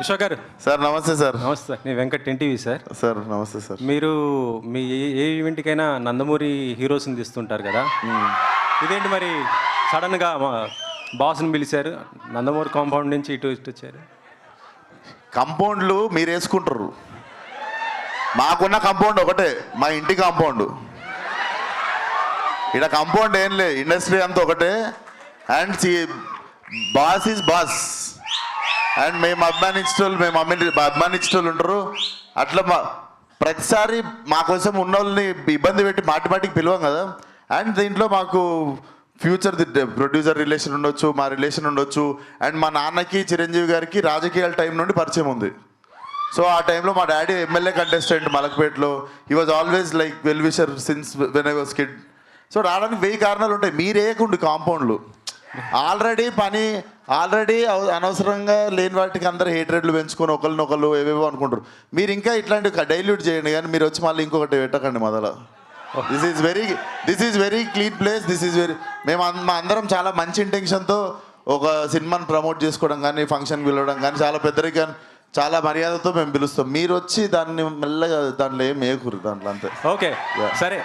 విశ్వ గారు. సార్ నమస్తే సార్. నమస్తే సార్. నేను వెంకట్ ఎన్టీవీ సార్. సార్ నమస్తే సార్. మీరు మీ ఏ- ఏ ఈవెంట్కైనా నందమూరి హీరోస్ని తీస్తుంటారు కదా? ఇదేంటి మరి సడన్గా మా బాస్ని పిలిచారు? నందమూరి కాంపౌండ్ నుంచి ఇటు ఇటు వచ్చారు. కంపౌండ్లు మీరు వేసుకుంటారు. మాకున్న కంపౌండ్ ఒకటే మా ఇంటి కాంపౌండ్. ఇక్కడ కాంపౌండ్ ఏం లే ఇండస్ట్రీ అంతా ఒకటే. And boss is boss. And మేము అభిమానించేటోళ్ళు మేము అమ్మి అభిమానించేటోళ్ళు ఉంటారు. అట్లా మా ప్రతిసారి మా కోసం ఉన్న వాళ్ళని ఇబ్బంది పెట్టి మాటి మాటికి పిలవం కదా. అండ్ దీంట్లో మాకు ఫ్యూచర్ ప్రొడ్యూసర్ రిలేషన్ ఉండొచ్చు మా రిలేషన్ ఉండొచ్చు. అండ్ మా నాన్నకి చిరంజీవి గారికి రాజకీయాల టైం నుండి పరిచయం ఉంది. సో ఆ టైంలో మా daddy MLA contestant మలక్పేటలో. He was always like well wisher since when I was kid so రావడానికి వెయ్యి కారణాలు ఉంటాయి. మీరేయకుండి కాంపౌండ్లు. ఆల్రెడీ పని ఆల్రెడీ అనవసరంగా లేని వాటికి అందరు హేట్రెడ్లు పెంచుకొని ఒకరినొకరు ఏవేవో అనుకుంటారు. మీరు ఇంకా ఇట్లాంటి డైల్యూట్ చేయండి కానీ మీరు వచ్చి మళ్ళీ ఇంకొకటి పెట్టకండి మొదల. This is very this is very clean place this is very మేము మా అందరం చాలా మంచి ఇంటెన్షన్తో ఒక సినిమాని ప్రమోట్ చేసుకోవడం కానీ ఫంక్షన్ పిలవడం కానీ చాలా పెద్దరిగా చాలా మర్యాదతో మేము పిలుస్తాం. మీరు వచ్చి దాన్ని మెల్లగా దాంట్లో ఏం ఏకూరు దాంట్లో అంతే. ఓకే సరే.